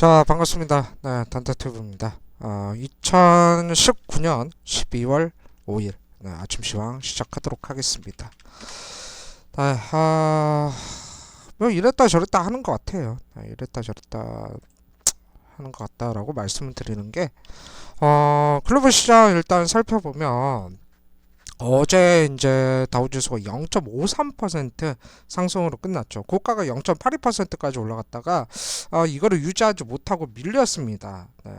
자, 반갑습니다. 네, 단타튜브입니다. 어, 2019년 12월 5일 네, 아침 시황 시작하도록 하겠습니다. 네, 아, 뭐 이랬다 저랬다 하는 것 같아요. 네, 이랬다 저랬다 하는 것 같다라고 말씀을 드리는 게 어, 글로벌 시장 일단 살펴보면 어제 이제 다우지수가 0.53% 상승으로 끝났죠. 고가가 0.82%까지 올라갔다가 아, 이거를 유지하지 못하고 밀렸습니다. 네.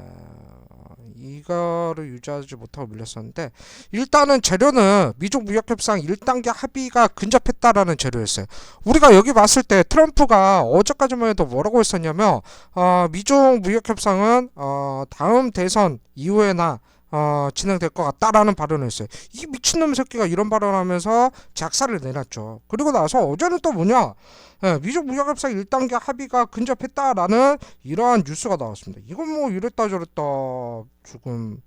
이거를 유지하지 못하고 밀렸었는데 일단은 재료는 미중 무역 협상 1단계 합의가 근접했다라는 재료였어요. 우리가 여기 봤을 때 트럼프가 어제까지만 해도 뭐라고 했었냐면 어, 미중 무역 협상은 어, 다음 대선 이후에나 어, 진행될 것 같다라는 발언을 했어요. 이 미친놈 새끼가 이런 발언하면서 작사를 내놨죠. 그리고 나서 어제는 또 뭐냐? 예, 미중 무역협상 1단계 합의가 근접했다라는 이러한 뉴스가 나왔습니다. 이건 뭐 이랬다 저랬다 지금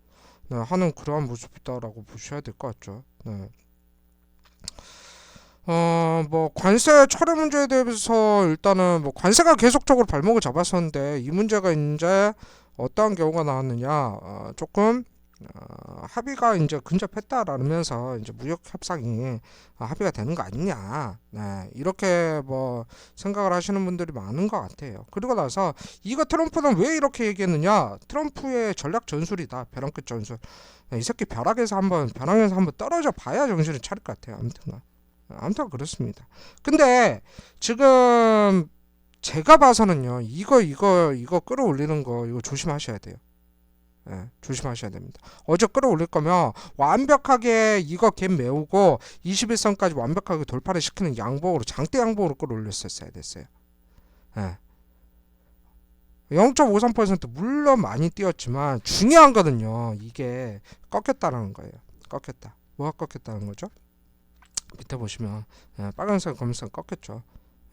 네, 하는 그러한 모습이다라고 보셔야 될 것 같죠. 네. 어, 뭐 관세 철회 문제에 대해서 일단은 뭐 관세가 계속적으로 발목을 잡았었는데 이 문제가 이제 어떠한 경우가 나왔느냐 어, 조금 어, 합의가 이제 근접했다라면서 이제 무역 협상이 어, 합의가 되는 거 아니냐 네, 이렇게 뭐 생각을 하시는 분들이 많은 것 같아요. 그리고 나서 이거 트럼프는 왜 이렇게 얘기했느냐 트럼프의 전략 전술이다 벼랑 끝 전술 네, 이 새끼 벼락에서 한번 벼랑에서 한번 떨어져 봐야 정신을 차릴 것 같아요. 아무튼간 아무튼 그렇습니다. 근데 지금 제가 봐서는요 이거 이거 이거 끌어올리는 거 이거 조심하셔야 돼요. 예, 조심하셔야 됩니다. 어제 끌어올릴 거면 완벽하게 이거 갭 메우고 21선까지 완벽하게 돌파를 시키는 양봉으로 장대 양봉으로 끌어올렸었어야 됐어요. 예. 0.53% 물론 많이 뛰었지만 중요한 거는요. 이게 꺾였다는 거예요. 꺾였다. 뭐가 꺾였다는 거죠? 밑에 보시면 예, 빨간색 검은색 꺾였죠.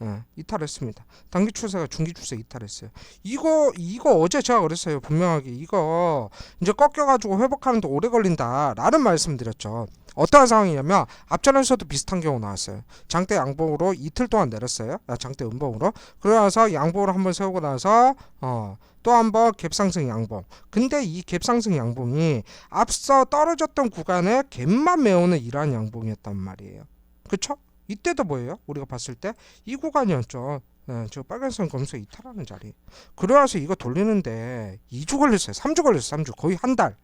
예, 이탈했습니다. 단기 추세가 중기 추세 이탈했어요. 이거 이거 어제 제가 그랬어요. 분명하게 이거 이제 꺾여가지고 회복하는데 오래 걸린다라는 말씀드렸죠. 어떠한 상황이냐면 앞전에서도 비슷한 경우 나왔어요. 장대 양봉으로 이틀 동안 내렸어요. 아, 장대 음봉으로. 그러면서 양봉을 한번 세우고 나서 어, 또 한번 갭상승 양봉. 근데 이 갭상승 양봉이 앞서 떨어졌던 구간에 갭만 메우는 이러한 양봉이었단 말이에요. 그쵸? 이때도 뭐예요? 우리가 봤을 때 이 구간이었죠. 네, 저 빨간색 검색 이탈하는 자리. 그래서 이거 돌리는데 2주 걸렸어요. 3주 걸렸어요. 3주. 거의 한 달.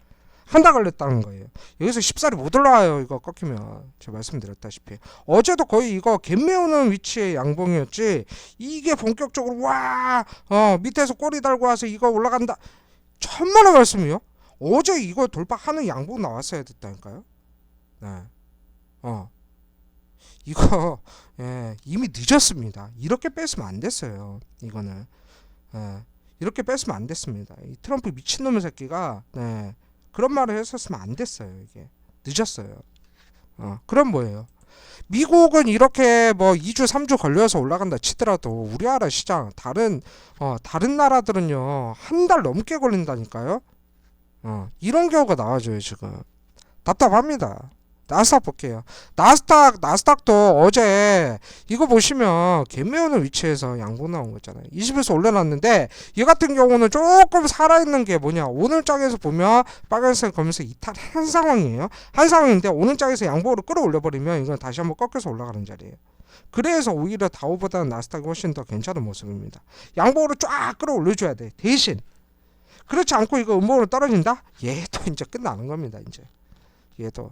한 달 걸렸다는 거예요. 여기서 10살이 못 올라와요. 이거 꺾이면. 제가 말씀드렸다시피. 어제도 거의 이거 갭 메우는 위치의 양봉이었지. 이게 본격적으로 와, 어, 밑에서 꼬리 달고 와서 이거 올라간다. 천만의 말씀이요. 어제 이거 돌파하는 양봉 나왔어야 됐다니까요. 네. 어. 이거 예, 이미 늦었습니다. 이렇게 뺐으면 안 됐어요. 이거는 예, 이렇게 뺐으면 안 됐습니다. 이 트럼프 미친놈의 새끼가 네, 그런 말을 했었으면 안 됐어요. 이게 늦었어요. 어, 그럼 뭐예요? 미국은 이렇게 뭐 2주 3주 걸려서 올라간다 치더라도 우리나라 시장 다른 어, 다른 나라들은요 한 달 넘게 걸린다니까요. 어, 이런 경우가 나와줘요 지금 답답합니다. 나스닥 볼게요. 나스닥 나스닥도 어제 이거 보시면 개매우는 위치에서 양봉 나온 거잖아요. 20에서 올려놨는데 얘 같은 경우는 조금 살아있는 게 뭐냐 오늘 장에서 보면 빨간색 검은색 이탈한 상황이에요. 한 상황인데 오늘 장에서 양봉으로 끌어올려 버리면 이건 다시 한번 꺾여서 올라가는 자리예요. 그래서 오히려 다우보다는 나스닥이 훨씬 더 괜찮은 모습입니다. 양봉으로 쫙 끌어올려줘야 돼. 대신 그렇지 않고 이거 음봉으로 떨어진다? 얘도 이제 끝나는 겁니다. 이제 얘도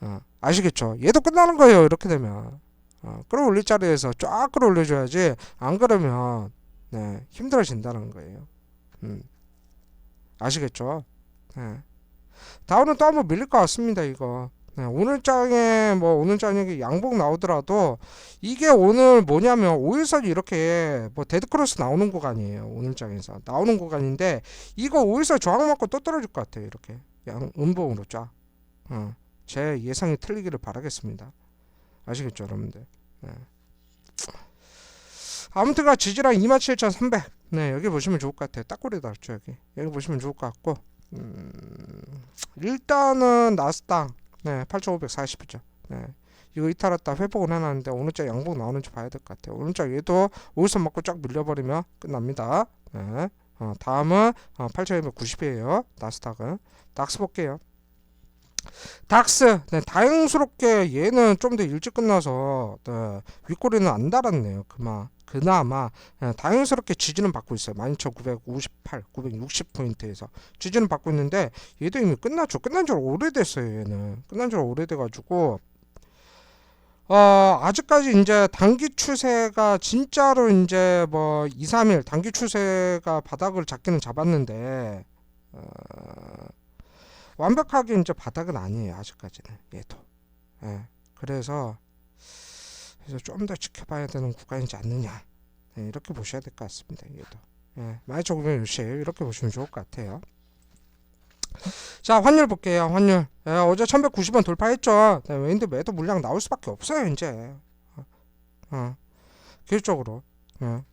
어, 아시겠죠? 얘도 끝나는 거예요. 이렇게 되면 어, 끌어올릴 자리에서 쫙 끌어올려줘야지 안 그러면 네, 힘들어진다는 거예요. 음. 아시겠죠? 네. 다음은 또 한번 밀릴 것 같습니다. 이거 네, 오늘 장에 뭐 오늘 저녁에 양봉 나오더라도 이게 오늘 뭐냐면 5일선이 이렇게 뭐 데드크로스 나오는 구간이에요. 오늘 장에서 나오는 구간인데 이거 5일선 저항 맞고 또 떨어질 것 같아요. 이렇게 양 음봉으로 쫙. 어. 제 예상이 틀리기를 바라겠습니다. 아시겠죠, 여러분들? 네. 아무튼가 지지랑 27,300. 네, 여기 보시면 좋을 것 같아요. 딱꼬리 달죠 여기. 여기 보시면 좋을 것 같고. 음, 일단은 나스닥 네, 8,540이죠. 네. 이거 이탈했다 회복을 해놨는데 오늘자 양복 나오는지 봐야 될 것 같아요. 오늘자 얘도 5일선 맞고 쫙 밀려버리면 끝납니다. 네. 어, 다음은 어, 8290이에요. 나스닥은 닥스 볼게요. 닥스 네, 다행스럽게 얘는 좀 더 일찍 끝나서 네, 윗꼬리는 안 달았네요. 그마 그나마 네, 다행스럽게 지지는 받고 있어요. 12,958, 960포인트에서 지지는 받고 있는데 얘도 이미 끝났죠. 끝난 지 오래됐어요. 얘는 끝난 지 오래돼가지고 어, 아직까지 이제 단기 추세가 진짜로 이제 뭐 2, 3일 단기 추세가 바닥을 잡기는 잡았는데 어, 완벽하게 이제 바닥은 아니에요. 아직까지는 얘도. 예. 그래서 그래서 좀 더 지켜봐야 되는 구간이지 않느냐. 네, 이렇게 보셔야 될 것 같습니다. 얘도. 예. 많이 조금은 요시 이렇게 보시면 좋을 것 같아요. 자 환율 볼게요. 환율. 예, 어제 1190원 돌파했죠. 네, 왠데 매도 물량 나올 수밖에 없어요. 이제. 어, 어. 기술적으로. 예.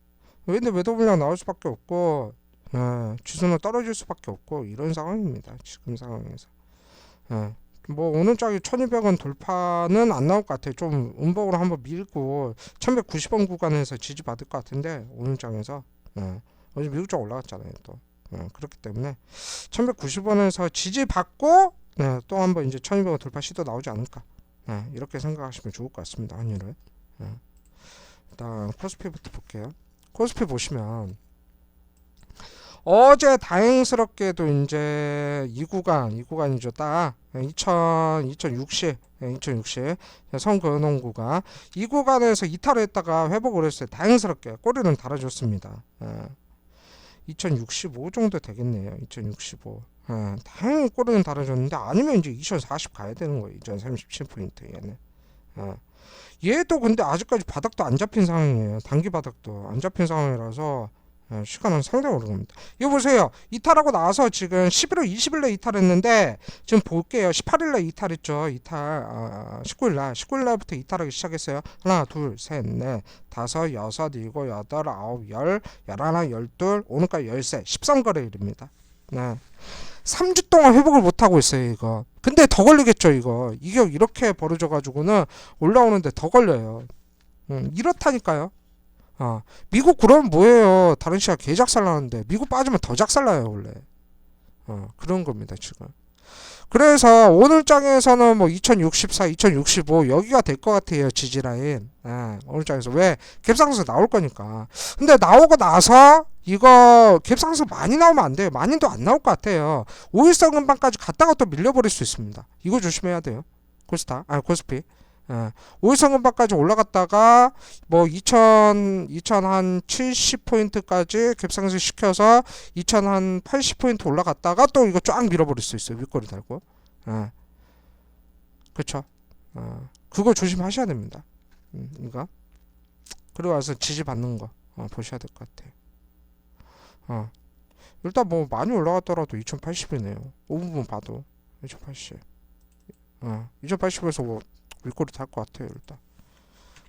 왠데 매도 물량 나올 수밖에 없고 예, 지수는 떨어질 수밖에 없고 이런 상황입니다. 지금 상황에서. 예. 뭐 오늘 짝이 1200원 돌파는 안 나올 것 같아요. 좀 음봉으로 한번 밀고 1190원 구간에서 지지받을 것 같은데 오늘 장에서 예. 어제 미국 쪽 올라갔잖아요. 또 예, 그렇기 때문에 1190원에서 지지받고 예, 또 한번 이제 1200원 돌파 시도 나오지 않을까 예, 이렇게 생각하시면 좋을 것 같습니다. 환율은 예. 일단 코스피부터 볼게요. 코스피 보시면 어제 다행스럽게도 이제 이 구간, 이 구간이죠. 딱 2000, 2060, 2060 성근원 구간 이 구간에서 이탈을 했다가 회복을 했어요. 다행스럽게 꼬리는 달아줬습니다. 예. 2065 정도 되겠네요. 2065. 예, 다행히 꼬리는 달아줬는데 아니면 이제 2040 가야 되는 거예요. 2037포인트 얘는. 예. 얘도 근데 아직까지 바닥도 안 잡힌 상황이에요. 단기 바닥도 안 잡힌 상황이라서 예, 시간은 상당히 오래 겁니다. 이거 보세요. 이탈하고 나서 지금 11월 20일에 이탈했는데 지금 볼게요. 18일에 이탈했죠. 이탈 아, 19일날 19일날부터 이탈하기 시작했어요. 하나, 둘, 셋, 넷, 다섯, 여섯, 일곱, 여덟, 아홉, 열, 열하나, 열둘, 오늘까지 열세, 13거래일입니다. 네. 3주 동안 회복을 못 하고 있어요, 이거. 근데 더 걸리겠죠, 이거. 이게 이렇게 벌어져 가지고는 올라오는데 더 걸려요. 음, 이렇다니까요. 어, 미국 그러면 뭐예요? 다른 시가 개작살 나는데 미국 빠지면 더 작살나요 원래. 어, 그런 겁니다 지금. 그래서 오늘 장에서는 뭐 2064, 2065 여기가 될 것 같아요 지지라인. 예, 오늘 장에서 왜 갭상승 나올 거니까. 근데 나오고 나서 이거 갭상승 많이 나오면 안 돼요. 많이도 안 나올 것 같아요. 5일선 근방까지 갔다가 또 밀려버릴 수 있습니다. 이거 조심해야 돼요. 코스타, 아니 코스피. 예. 5일선 근방까지 올라갔다가 뭐 2000, 2000한 70 포인트까지 갭상승 시켜서 2000한 80 포인트 올라갔다가 또 이거 쫙 밀어버릴 수 있어요. 윗꼬리 달고. 예. 그쵸. 어, 그거 조심하셔야 됩니다. 음, 이거. 그리고 와서 지지 받는 거 어, 보셔야 될 것 같아요. 어. 일단 뭐 많이 올라갔더라도 2080이네요. 5부분 봐도 2080. 어, 2080에서 뭐 윗꼬리 탈 것 같아요 일단.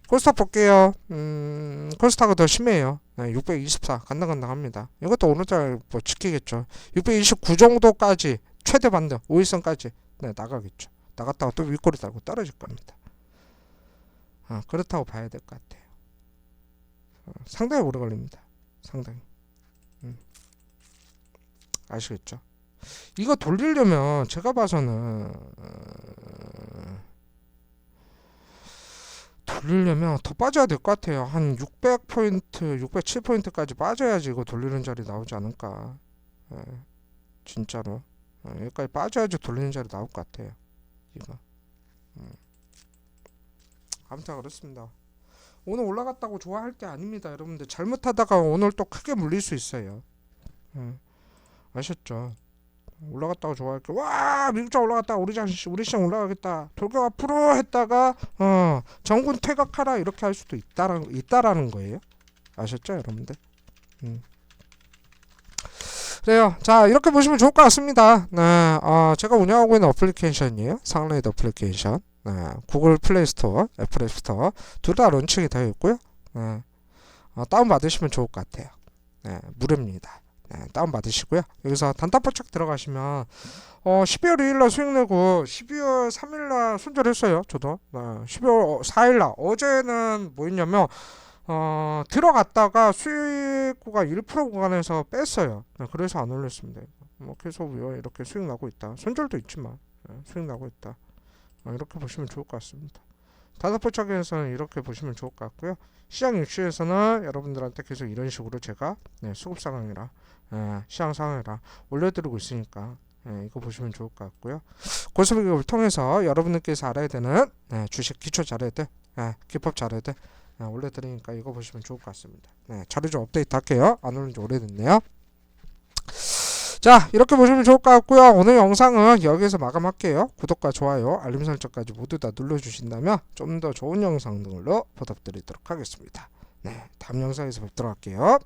코스타 볼게요. 음 코스타가 더 심해요. 네, 624 간당간당합니다. 이것도 오늘날 뭐 지키겠죠. 629 정도까지 최대 반등 5일선까지 네 나가겠죠. 나갔다가 또 윗꼬리 달고 떨어질 겁니다. 어, 그렇다고 봐야 될 것 같아요. 어, 상당히 오래 걸립니다. 상당히. 음. 아시겠죠? 이거 돌리려면 제가 봐서는 어, 돌리려면 더 빠져야 될 것 같아요. 한 600포인트, 607포인트까지 빠져야지 이거 돌리는 자리 나오지 않을까. 예, 진짜로. 예, 여기까지 빠져야지 돌리는 자리 나올 것 같아요. 이거. 음. 아무튼 그렇습니다. 오늘 올라갔다고 좋아할 게 아닙니다. 여러분들 잘못하다가 오늘 또 크게 물릴 수 있어요. 예, 아셨죠? 올라갔다고 좋아할게. 와 미국장 올라갔다. 우리 장 우리 시장 올라가겠다. 돌격 앞으로 했다가 어 정군 퇴각하라 이렇게 할 수도 있다라는 있다라는 거예요. 아셨죠, 여러분들? 음. 그래요. 자 이렇게 보시면 좋을 것 같습니다. 네, 어, 제가 운영하고 있는 어플리케이션이에요. 상레이드 어플리케이션. 네, 구글 플레이 스토어, 애플 앱 스토어 둘 다 런칭이 되어 있고요. 네, 어, 다운 받으시면 좋을 것 같아요. 네, 무료입니다. 네, 다운 받으시고요. 여기서 단타포착 들어가시면 어 12월 2일날 수익 내고 12월 3일날 손절했어요. 저도 네, 12월 4일날 어제는 뭐였냐면 어 들어갔다가 수익구가 1% 구간에서 뺐어요. 네, 그래서 안 올렸습니다. 뭐 계속 이렇게 수익 나고 있다. 손절도 있지만 네, 수익 나고 있다. 어, 이렇게 보시면 좋을 것 같습니다. 다다포착에서는 이렇게 보시면 좋을 것 같고요. 시장 이슈에서는 여러분들한테 계속 이런 식으로 제가 네, 수급 상황이라 예, 시장 상황이라 올려드리고 있으니까 예, 이거 보시면 좋을 것 같고요. 고스톱을 통해서 여러분들께서 알아야 되는 네, 주식 기초 자료들, 예, 기법 자료들 예, 올려드리니까 이거 보시면 좋을 것 같습니다. 네, 자료 좀 업데이트 할게요. 안 올린 지 오래됐네요. 자 이렇게 보시면 좋을 것 같고요. 오늘 영상은 여기서 마감할게요. 구독과 좋아요 알림 설정까지 모두 다 눌러주신다면 좀 더 좋은 영상들로 보답드리도록 하겠습니다. 네 다음 영상에서 뵙도록 할게요